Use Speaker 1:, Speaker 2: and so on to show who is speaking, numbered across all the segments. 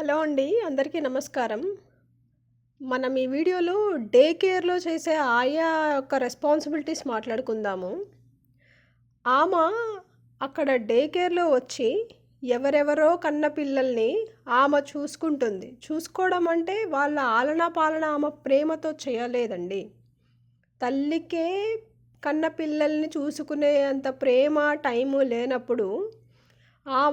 Speaker 1: Hello అండి అందరికీ నమస్కారం. మనం ఈ వీడియోలో డే కేర్లో చేసే ఆయా యొక్క రెస్పాన్సిబిలిటీస్ మాట్లాడుకుందాము. ఆమె అక్కడ డే కేర్లో వచ్చి ఎవరెవరో కన్న పిల్లల్ని ఆమె చూసుకుంటుంది. చూసుకోవడం అంటే వాళ్ళ ఆలనా పాలన ఆమె ప్రేమతో చేయలేదండి. తల్లికే కన్న పిల్లల్ని చూసుకునే అంత ప్రేమ టైము లేనప్పుడు ఆ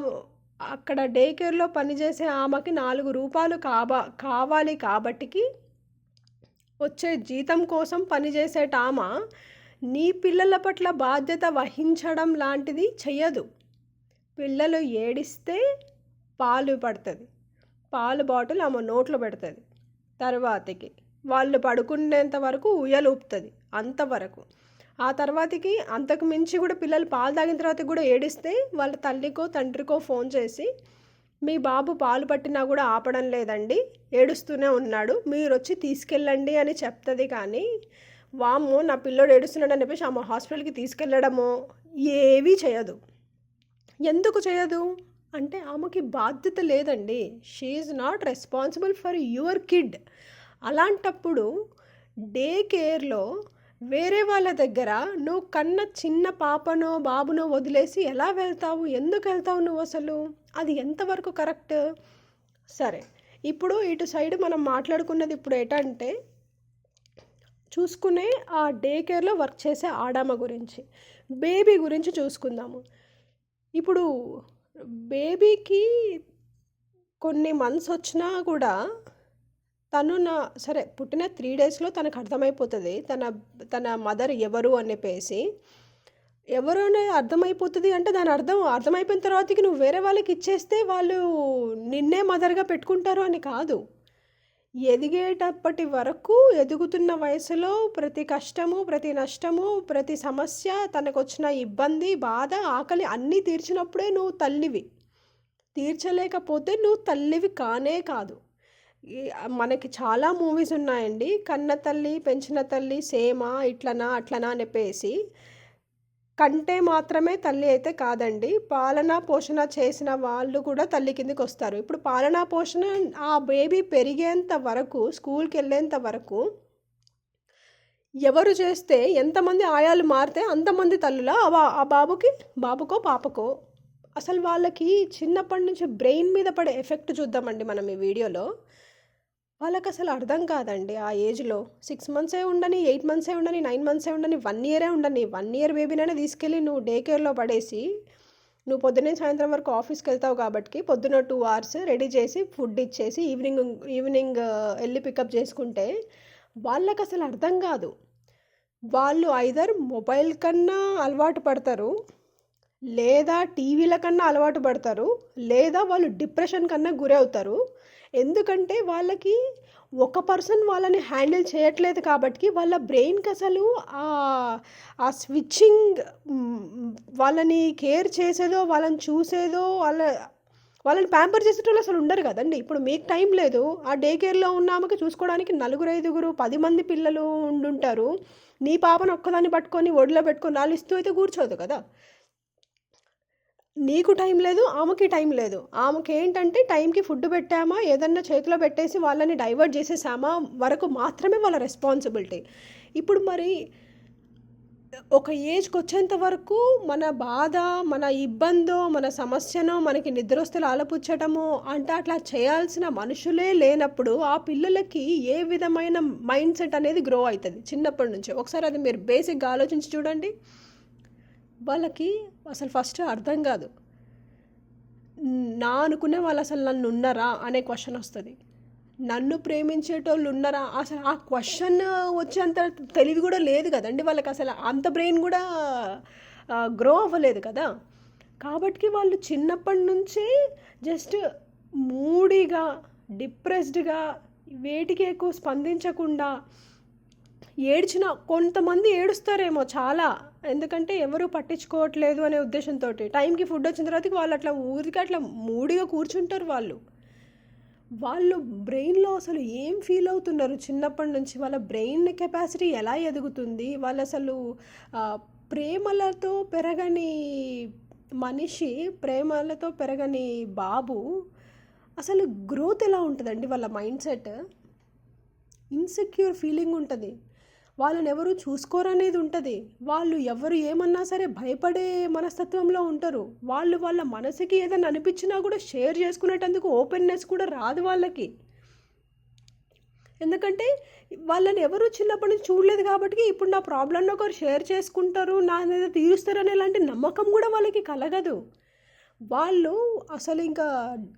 Speaker 1: అక్కడ డే కేర్లో పనిచేసే ఆమెకి నాలుగు రూపాయలు కాబా కావాలి కాబట్టికి వచ్చే జీతం కోసం పనిచేసేట ఆమె నీ పిల్లల పట్ల బాధ్యత వహించడం లాంటిది చెయ్యదు. పిల్లలు ఏడిస్తే పాలు పడుతుంది. పాలు బాటిల్ ఆమె నోట్లో పెడుతుంది. తర్వాతకి వాళ్ళు పడుకునేంత వరకు ఉయ్యలు ఊపుతుంది అంతవరకు ఆ తర్వాతకి అంతకు మించి కూడా పిల్లలు పాలు తాగిన తర్వాత కూడా ఏడిస్తే వాళ్ళ తల్లికో తండ్రికో ఫోన్ చేసి మీ బాబు పాలు పట్టినా కూడా ఆపడం లేదండి ఏడుస్తూనే ఉన్నాడు మీరు వచ్చి తీసుకెళ్ళండి అని చెప్తుంది కానీ వామ్మో నా పిల్లోడు ఏడుస్తున్నాడు అని చెప్పేసి ఆమె హాస్పిటల్కి తీసుకెళ్ళడమో ఏవీ చేయదు. ఎందుకు చేయదు? అంటే ఆమెకి బాధ్యత లేదండి. She's not responsible for your kid అలాంటప్పుడు డే కేర్లో వేరే వాళ్ళ దగ్గర నువ్వు కన్న చిన్న పాపనో బాబునో వదిలేసి ఎలా వెళ్తావు? ఎందుకు వెళ్తావు నువ్వు అసలు? అది ఎంతవరకు కరెక్ట్? సరే ఇప్పుడు ఇటు సైడ్ మనం మాట్లాడుకున్నది ఇప్పుడు ఏంటంటే చూసుకునే ఆ డే కేర్లో వర్క్ చేసే ఆడామ గురించి బేబీ గురించి చూసుకుందాము. ఇప్పుడు బేబీకి కొన్ని మంత్స్ వచ్చినా కూడా తను నా సరే పుట్టిన త్రీ డేస్లో తనకు అర్థమైపోతుంది. తన తన మదర్ ఎవరు అని చెప్పేసి ఎవరు అనేది అర్థమైపోతుంది అంటే దాని అర్థం అర్థమైపోయిన తర్వాతకి నువ్వు వేరే వాళ్ళకి ఇచ్చేస్తే వాళ్ళు నిన్నే మదర్గా పెట్టుకుంటారు అని కాదు. ఎదిగేటప్పటి వరకు ఎదుగుతున్న వయసులో ప్రతి కష్టము ప్రతి నష్టము ప్రతి సమస్య తనకు వచ్చిన ఇబ్బంది బాధ ఆకలి అన్నీ తీర్చినప్పుడే నువ్వు తల్లివి. తీర్చలేకపోతే నువ్వు తల్లివి కానే కాదు. మనకి చాలా మూవీస్ ఉన్నాయండి. కన్న తల్లి పెంచిన తల్లి సేమా ఇట్లనా అట్లనా అనిపేసి కంటే మాత్రమే తల్లి అయితే కాదండి. పాలనా పోషణ చేసిన వాళ్ళు కూడా తల్లి కిందకి వస్తారు. ఇప్పుడు పాలనా పోషణ ఆ బేబీ పెరిగేంత వరకు స్కూల్కి వెళ్ళేంత వరకు ఎవరు చేస్తే ఎంతమంది ఆయాలు మారితే అంతమంది తల్లుల? ఆ బాబుకి బాబుకో పాపకో? అసలు వాళ్ళకి చిన్నప్పటి నుంచి బ్రెయిన్ మీద పడే ఎఫెక్ట్ చూద్దామండి మనం ఈ వీడియోలో. వాళ్ళకి అసలు అర్థం కాదండి ఆ ఏజ్లో. సిక్స్ మంత్సే ఉండని ఎయిట్ మంత్సే ఉండని నైన్ మంత్సే ఉండని వన్ ఇయరే ఉండని వన్ ఇయర్ బేబీనైనా తీసుకెళ్ళి నువ్వు డే కేర్లో పడేసి నువ్వు పొద్దున్నే సాయంత్రం వరకు ఆఫీస్కి వెళ్తావు కాబట్టి పొద్దున్న టూ అవర్స్ రెడీ చేసి ఫుడ్ ఇచ్చేసి ఈవినింగ్ ఈవినింగ్ వెళ్ళి పికప్ చేసుకుంటే వాళ్ళకి అసలు అర్థం కాదు. వాళ్ళు ఐదర్ మొబైల్ కన్నా అలవాటు పడతారు లేదా టీవీల కన్నా అలవాటు పడతారు లేదా వాళ్ళు డిప్రెషన్ కన్నా గురవుతారు ఎందుకంటే వాళ్ళకి ఒక పర్సన్ వాళ్ళని హ్యాండిల్ చేయట్లేదు కాబట్టి వాళ్ళ బ్రెయిన్కి అసలు ఆ స్విచ్చింగ్ వాళ్ళని కేర్ చేసేదో వాళ్ళని చూసేదో వాళ్ళ వాళ్ళని ప్యాంపర్ చేసేటోళ్ళు అసలు ఉండరు కదండి. ఇప్పుడు మీకు టైం లేదు. ఆ డే కేర్లో ఉన్న ఆమెకి చూసుకోవడానికి నలుగురు ఐదుగురు పది మంది పిల్లలు ఉండుంటారు. నీ పాపను ఒక్కదాన్ని పట్టుకొని ఒడిలో పెట్టుకొని నాలుస్తూ అయితే కూర్చోదు కదా. నీకు టైం లేదు ఆమెకి టైం లేదు. ఆమెకి ఏంటంటే టైంకి ఫుడ్ పెట్టామా ఏదన్నా చేతిలో పెట్టేసి వాళ్ళని డైవర్ట్ చేసేసామా వరకు మాత్రమే వాళ్ళ రెస్పాన్సిబిలిటీ. ఇప్పుడు మరి ఒక ఏజ్కి వచ్చేంత వరకు మన బాధ మన ఇబ్బందో మన సమస్యనో మనకి నిద్రస్తులు ఆలపుచ్చటమో అంటే అట్లా చేయాల్సిన మనుషులే లేనప్పుడు ఆ పిల్లలకి ఏ విధమైన మైండ్ సెట్ అనేది గ్రో అవుతుంది చిన్నప్పటి నుంచి. ఒకసారి అది మీరు బేసిక్గా ఆలోచించి చూడండి. వాళ్ళకి అసలు ఫస్ట్ అర్థం కాదు. నా అనుకునే వాళ్ళు అసలు నన్ను ఉన్నారా అనే క్వశ్చన్ వస్తుంది. నన్ను ప్రేమించేటోళ్ళు ఉన్నారా? అసలు ఆ క్వశ్చన్ వచ్చేంత తెలివి కూడా లేదు కదండి వాళ్ళకి. అసలు అంత బ్రెయిన్ కూడా గ్రో అవ్వలేదు కదా. కాబట్టి వాళ్ళు చిన్నప్పటి నుంచే జస్ట్ మూడీగా డిప్రెస్డ్గా వేటికి ఎక్కువ స్పందించకుండా ఏడ్చిన కొంతమంది ఏడుస్తారేమో చాలా. ఎందుకంటే ఎవరు పట్టించుకోవట్లేదు అనే ఉద్దేశంతో టైంకి ఫుడ్ వచ్చిన తర్వాత వాళ్ళు అట్లా ఊరికి అట్లా మూడిగా కూర్చుంటారు వాళ్ళు. వాళ్ళు బ్రెయిన్లో అసలు ఏం ఫీల్ అవుతున్నారు? చిన్నప్పటి నుంచి వాళ్ళ బ్రెయిన్ కెపాసిటీ ఎలా ఎదుగుతుంది? వాళ్ళు అసలు ప్రేమలతో పెరగని మనిషి ప్రేమలతో పెరగని బాబు అసలు గ్రోత్ ఎలా ఉంటుందండి వాళ్ళ మైండ్ సెట్? ఇన్సెక్యూర్ ఫీలింగ్ ఉంటుంది. వాళ్ళని ఎవరు చూసుకోరనేది ఉంటుంది. వాళ్ళు ఎవరు ఏమన్నా సరే భయపడే మనస్తత్వంలో ఉంటారు. వాళ్ళు వాళ్ళ మనసుకి ఏదైనా అనిపించినా కూడా షేర్ చేసుకునేటందుకు ఓపెన్నెస్ కూడా రాదు వాళ్ళకి. ఎందుకంటే వాళ్ళని ఎవరు చిన్నప్పటి నుంచి చూడలేదు కాబట్టి ఇప్పుడు నా ప్రాబ్లంలో ఒకరు షేర్ చేసుకుంటారు నా మీద తీరుస్తారు అనే లాంటి నమ్మకం కూడా వాళ్ళకి కలగదు. వాళ్ళు అసలు ఇంకా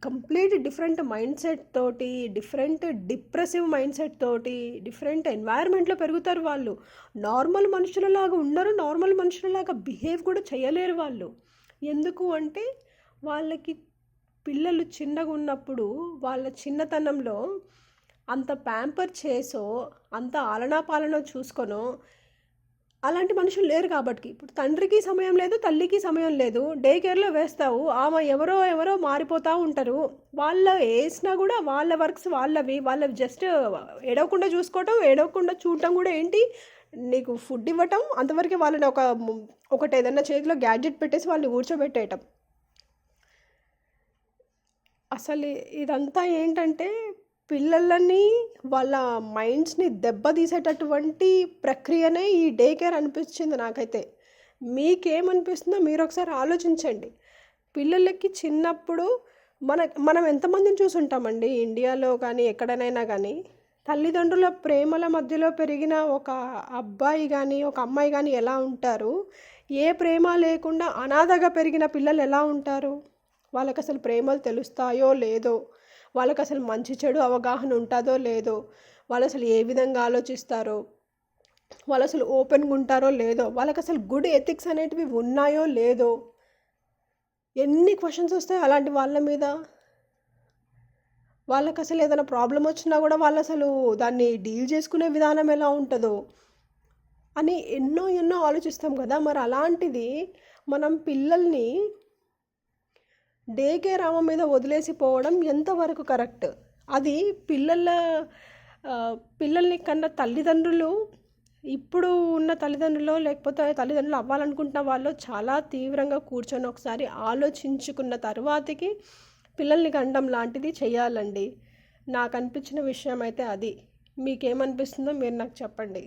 Speaker 1: కంప్లీట్ డిఫరెంట్ మైండ్ సెట్ తోటి డిఫరెంట్ డిప్రెసివ్ మైండ్ సెట్ తోటి డిఫరెంట్ ఎన్వైర్న్మెంట్లో పెరుగుతారు వాళ్ళు. నార్మల్ మనుషులలాగా ఉండరు నార్మల్ మనుషులలాగా బిహేవ్ కూడా చేయలేరు వాళ్ళు. ఎందుకు అంటే వాళ్ళకి పిల్లలు చిన్నగా ఉన్నప్పుడు వాళ్ళ చిన్నతనంలో అంత ప్యాంపర్ చేసో అంత ఆలనా పాలన చూసుకొనో అలాంటి మనుషులు లేరు కాబట్టి ఇప్పుడు తండ్రికి సమయం లేదు తల్లికి సమయం లేదు. డే కేర్లో వేస్తావు ఆమె ఎవరో ఎవరో మారిపోతూ ఉంటారు. వాళ్ళ వేసినా కూడా వాళ్ళ వర్క్స్ వాళ్ళవి. వాళ్ళ జస్ట్ ఏడవకుండా చూసుకోవటం ఏడవకుండా చూడటం కూడా ఏంటి? నీకు ఫుడ్ ఇవ్వటం అంతవరకు వాళ్ళని ఒక ఒకటి ఏదైనా చేతిలో గ్యాడ్జెట్ పెట్టేసి వాళ్ళని కూర్చోబెట్టేయటం. అసలు ఇదంతా ఏంటంటే పిల్లలని వాళ్ళ మైండ్స్ని దెబ్బతీసేటటువంటి ప్రక్రియనే ఈ డే కేర్ అనిపించింది నాకైతే. మీకేమనిపిస్తుందో మీరు ఒకసారి ఆలోచించండి. పిల్లలకి చిన్నప్పుడు మన మనం ఎంతమందిని చూసుంటామండి? ఇండియాలో కానీ ఎక్కడనైనా కానీ తల్లిదండ్రుల ప్రేమల మధ్యలో పెరిగిన ఒక అబ్బాయి కానీ ఒక అమ్మాయి కానీ ఎలా ఉంటారు? ఏ ప్రేమ లేకుండా అనాథగా పెరిగిన పిల్లలు ఎలా ఉంటారు? వాళ్ళకి అసలు ప్రేమలు తెలుస్తాయో లేదో వాళ్ళకి అసలు మంచి చెడు అవగాహన ఉంటుందో లేదో వాళ్ళు అసలు ఏ విధంగా ఆలోచిస్తారో వాళ్ళు అసలు ఓపెన్గా ఉంటారో లేదో వాళ్ళకి అసలు గుడ్ ఎథిక్స్ అనేటివి ఉన్నాయో లేదో ఎన్ని క్వశ్చన్స్ వస్తాయి అలాంటి వాళ్ళ మీద. వాళ్ళకి అసలు ఏదైనా ప్రాబ్లం వచ్చినా కూడా వాళ్ళు అసలు దాన్ని డీల్ చేసుకునే విధానం ఎలా ఉంటుందో అని ఎన్నో ఎన్నో ఆలోచిస్తాం కదా. మరి అలాంటిది మనం పిల్లల్ని డేకే రామ మీద వదిలేసి పోవడం ఎంతవరకు కరెక్ట్? అది పిల్లల పిల్లల్ని కన్న తల్లిదండ్రులు ఇప్పుడు ఉన్న తల్లిదండ్రులు లేకపోతే తల్లిదండ్రులు అవ్వాలనుకుంటున్న వాళ్ళు చాలా తీవ్రంగా కూర్చొని ఒకసారి ఆలోచించుకున్న తర్వాతకి పిల్లల్ని కండం లాంటిది చేయాలండి. నాకు అనిపించిన విషయం అయితే అది. మీకేమనిపిస్తుందో మీరు నాకు చెప్పండి.